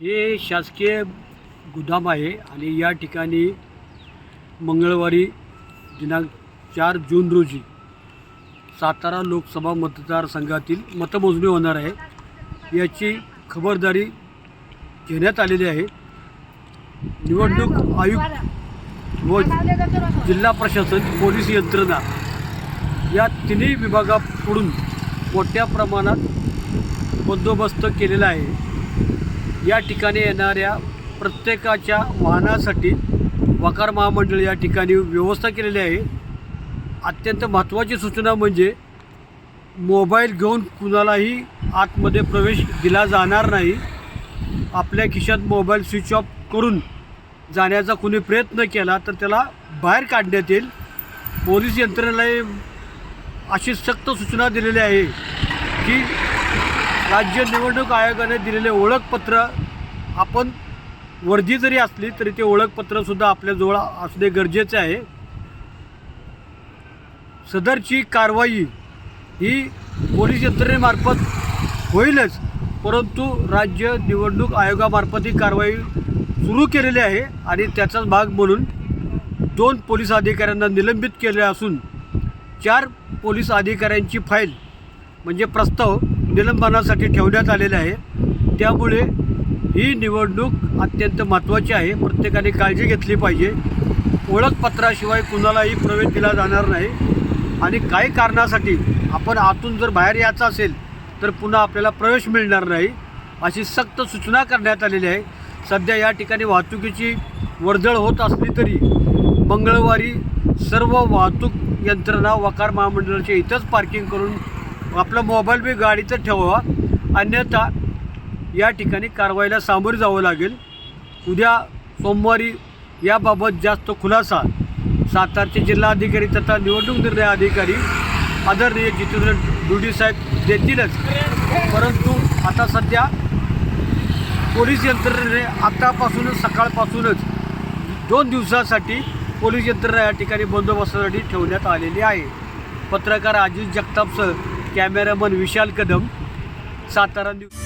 हे शासकीय गोदाम आहे आणि या ठिकाणी मंगळवारी दिनांक चार जून रोजी सातारा लोकसभा मतदारसंघातील मतमोजणी होणार आहे. याची खबरदारी घेण्यात आलेली आहे. निवडणूक आयुक्त व जिल्हा प्रशासन पोलीस यंत्रणा या तिन्ही विभागाकडून मोठ्या प्रमाणात बंदोबस्त केलेला आहे. या ठिकाणी येणाऱ्या प्रत्येकाच्या वाहनासाठी वकार महामंडळ या ठिकाणी व्यवस्था केलेली आहे. अत्यंत महत्त्वाची सूचना म्हणजे मोबाईल घेऊन कुणालाही आतमध्ये प्रवेश दिला जाणार नाही. आपल्या खिशात मोबाईल स्विच ऑफ करून जाण्याचा कुणी प्रयत्न केला तर त्याला बाहेर काढण्यात येईल. पोलीस यंत्रणेलाही अशी सक्त सूचना दिलेली आहे की राज्य निवडणूक आयोगाने दिलेले ओळखपत्र आपण वर्दी जरी असली तरी ते ओळखपत्रसुद्धा आपल्याजवळ असणे गरजेचे आहे. सदरची कारवाई ही पोलीस यंत्रणेमार्फत होईलच परंतु राज्य निवडणूक आयोगामार्फत ही कारवाई सुरू केलेली आहे आणि त्याचाच भाग म्हणून दोन पोलीस अधिकाऱ्यांना निलंबित केले असून चार पोलीस अधिकाऱ्यांची फाईल म्हणजे प्रस्ताव निलंबनासाठी ठेवण्यात आलेले आहे. त्यामुळे ही निवडणूक अत्यंत महत्त्वाची आहे. प्रत्येकाने काळजी घेतली पाहिजे. ओळखपत्राशिवाय कुणालाही प्रवेश दिला जाणार नाही. आणि काही कारणासाठी आपण आतून जर बाहेर यायचं असेल तर पुन्हा आपल्याला प्रवेश मिळणार नाही अशी सक्त सूचना करण्यात आलेली आहे. सध्या या ठिकाणी वाहतुकीची वर्दळ होत असली तरी मंगळवारी सर्व वाहतूक यंत्रणा वकार महामंडळाचे इथंच पार्किंग करून आपला मोबाईल बी गाडीचं ठेवावा अन्यथा या ठिकाणी कारवाईला सामोरे जावं लागेल. उद्या सोमवारी याबाबत जास्त खुलासा. सातारचे जिल्हाधिकारी तथा निवडणूक निर्णय अधिकारी आदरणीय जितेंद्र डुडी साहेब देतीलच. परंतु आता सध्या पोलीस यंत्रणेने आतापासूनच सकाळपासूनच दोन दिवसासाठी पोलीस यंत्रणा या ठिकाणी बंदोबस्तासाठी ठेवण्यात आलेली आहे. पत्रकार अजित जगतापसह कॅमेरामन विशाल कदम सातारा न्यूज